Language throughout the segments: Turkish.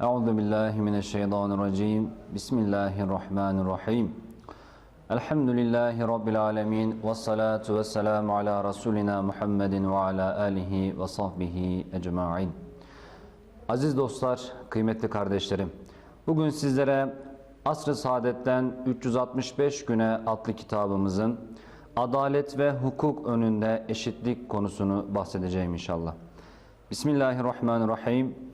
Euzu billahi mineşşeytanirracim. Bismillahirrahmanirrahim. Elhamdülillahi rabbil alamin ve salatu vesselamu ala rasulina Muhammedin ve ala alihi ve sahbihi ecmaîn. Aziz dostlar, kıymetli kardeşlerim. Bugün sizlere Asr-ı Saadet'ten 365 güne adlı kitabımızın adalet ve hukuk önünde eşitlik konusunu bahsedeceğim inşallah. Bismillahirrahmanirrahim.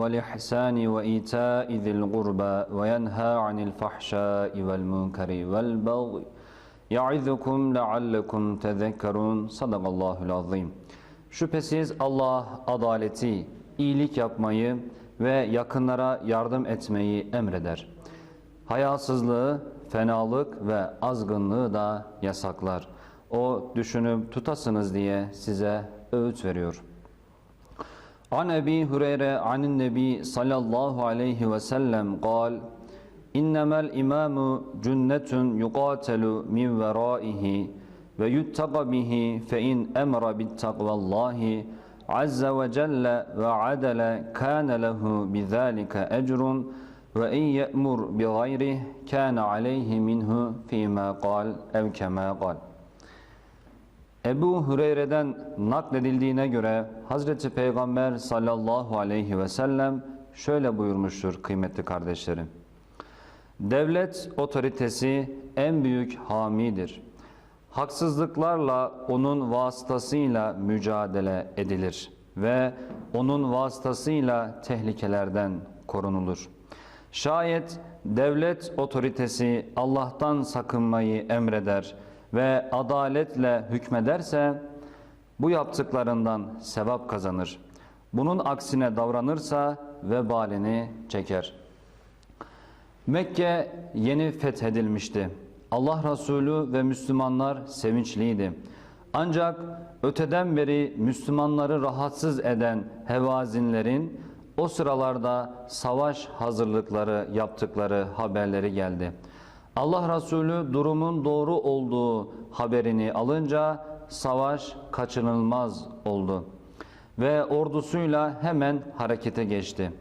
Vel ihsani ve ita'i zil gurba ve yenha anil fahşai vel munkari vel baghi. Ya'izukum leallekum tezekkerun. Sadakallahul azim. Şüphesiz Allah adaleti, iyilik yapmayı ve yakınlara yardım etmeyi emreder. Hayasızlığı, fenalık ve azgınlığı da yasaklar. O düşünüp tutasınız diye size öğüt veriyor. An Ebi Hureyre anin Nebi sallallahu aleyhi ve sellem قال İnnemel imamu cünnetun yuqatelu min veraihi ve yuttaqa bihi fe in emra bit takvallahi azze ve celle ve adele kana lehu bizalika ecrun ve in ye'mur bi gayrih kana aleyhi Ebu Hureyre'den nakledildiğine göre Hazreti Peygamber sallallahu aleyhi ve sellem şöyle buyurmuştur kıymetli kardeşlerim. Devlet otoritesi en büyük hamidir. Haksızlıklarla onun vasıtasıyla mücadele edilir ve onun vasıtasıyla tehlikelerden korunulur. Şayet devlet otoritesi Allah'tan sakınmayı emreder ve adaletle hükmederse bu yaptıklarından sevap kazanır. Bunun aksine davranırsa vebalini çeker. Mekke yeni fethedilmişti. Allah Resulü ve Müslümanlar sevinçliydi. Ancak öteden beri Müslümanları rahatsız eden hevazinlerin o sıralarda savaş hazırlıkları yaptıkları haberleri geldi. Allah Resulü durumun doğru olduğu haberini alınca savaş kaçınılmaz oldu ve ordusuyla hemen harekete geçti.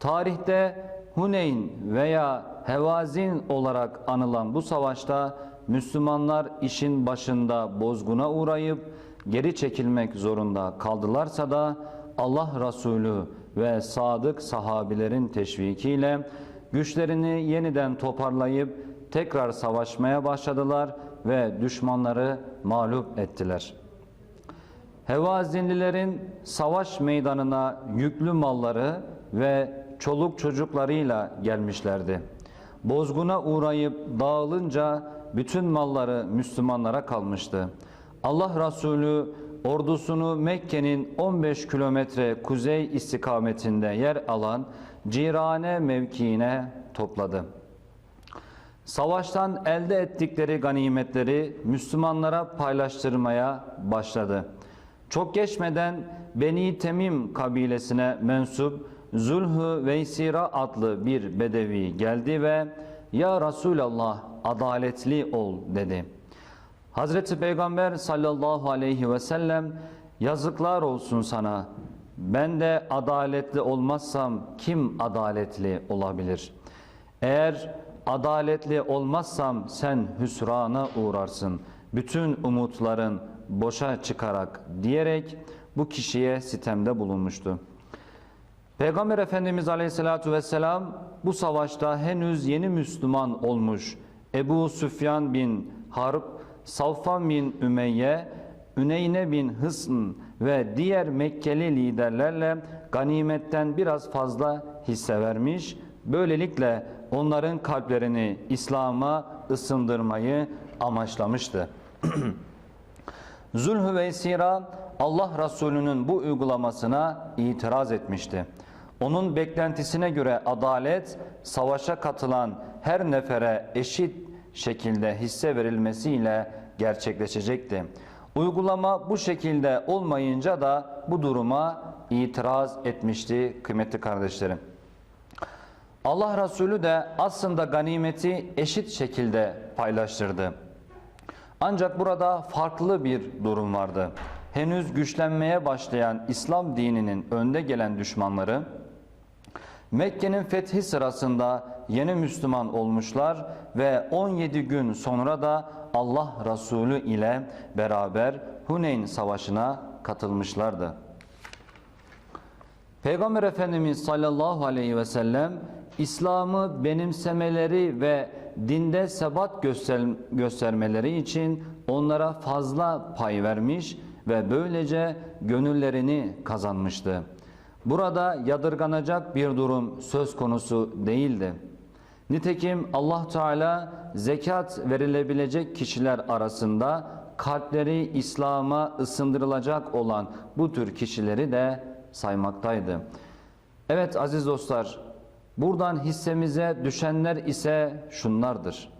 Tarihte Huneyn veya Hevazin olarak anılan bu savaşta Müslümanlar işin başında bozguna uğrayıp geri çekilmek zorunda kaldılarsa da Allah Resulü ve sadık sahabilerin teşvikiyle güçlerini yeniden toparlayıp tekrar savaşmaya başladılar ve düşmanları mağlup ettiler. Hevazinlilerin savaş meydanına yüklü malları ve çoluk çocuklarıyla gelmişlerdi. Bozguna uğrayıp dağılınca bütün malları Müslümanlara kalmıştı. Allah Resulü ordusunu Mekke'nin 15 kilometre kuzey istikametinde yer alan Cirane mevkiine topladı. Savaştan elde ettikleri ganimetleri Müslümanlara paylaştırmaya başladı. Çok geçmeden Beni Temim kabilesine mensup Zulhü Veysira adlı bir bedevi geldi ve Ya Resulallah adaletli ol dedi. Hazreti Peygamber sallallahu aleyhi ve sellem yazıklar olsun sana. Ben de adaletli olmazsam kim adaletli olabilir? Eğer adaletli olmazsam sen hüsrana uğrarsın. Bütün umutların boşa çıkarak diyerek bu kişiye sitemde bulunmuştu. Peygamber Efendimiz Aleyhisselatü Vesselam bu savaşta henüz yeni Müslüman olmuş Ebu Süfyan bin Harp, Savfan bin Ümeyye, Üneyne bin Hısn ve diğer Mekkeli liderlerle ganimetten biraz fazla hisse vermiş. Böylelikle onların kalplerini İslam'a ısındırmayı amaçlamıştı. Zülhüveysira Allah Resulü'nün bu uygulamasına itiraz etmişti. Onun beklentisine göre adalet savaşa katılan her nefere eşit şekilde hisse verilmesiyle gerçekleşecekti. Uygulama bu şekilde olmayınca da bu duruma itiraz etmişti kıymetli kardeşlerim. Allah Resulü de aslında ganimeti eşit şekilde paylaştırdı. Ancak burada farklı bir durum vardı. henüz güçlenmeye başlayan İslam dininin önde gelen düşmanları Mekke'nin fethi sırasında yeni Müslüman olmuşlar ve 17 gün sonra da Allah Resulü ile beraber Huneyn Savaşı'na katılmışlardı. Peygamber Efendimiz sallallahu aleyhi ve sellem İslam'ı benimsemeleri ve dinde sebat göster göstermeleri için onlara fazla pay vermiş ve böylece gönüllerini kazanmıştı. Burada yadırganacak bir durum söz konusu değildi. Nitekim Allah Teala zekat verilebilecek kişiler arasında kalpleri İslam'a ısındırılacak olan bu tür kişileri de saymaktaydı. Evet aziz dostlar, buradan hissemize düşenler ise şunlardır.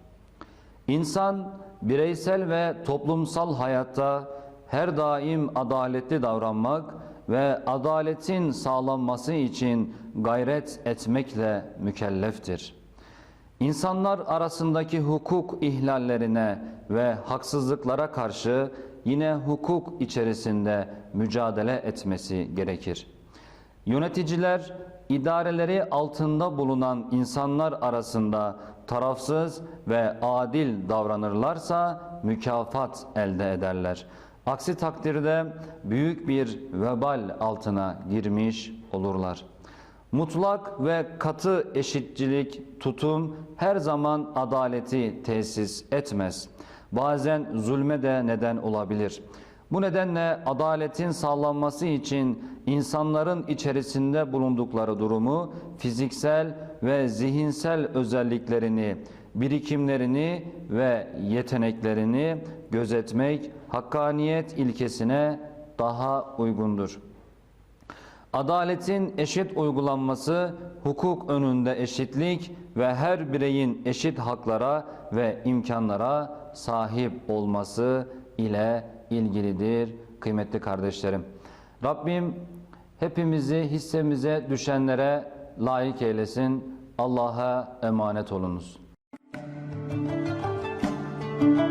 İnsan bireysel ve toplumsal hayatta her daim adaletli davranmak ve adaletin sağlanması için gayret etmekle mükelleftir. İnsanlar arasındaki hukuk ihlallerine ve haksızlıklara karşı yine hukuk içerisinde mücadele etmesi gerekir. Yöneticiler idareleri altında bulunan insanlar arasında tarafsız ve adil davranırlarsa mükafat elde ederler. Aksi takdirde büyük bir vebal altına girmiş olurlar. Mutlak ve katı eşitçilik tutum her zaman adaleti tesis etmez. Bazen zulme de neden olabilir. Bu nedenle adaletin sağlanması için insanların içerisinde bulundukları durumu, fiziksel ve zihinsel özelliklerini, birikimlerini ve yeteneklerini gözetmek hakkaniyet ilkesine daha uygundur. Adaletin eşit uygulanması, hukuk önünde eşitlik ve her bireyin eşit haklara ve imkanlara sahip olması ile ilgilidir kıymetli kardeşlerim. Rabbim hepimizi hissemize düşenlere layık eylesin. Allah'a emanet olunuz. Müzik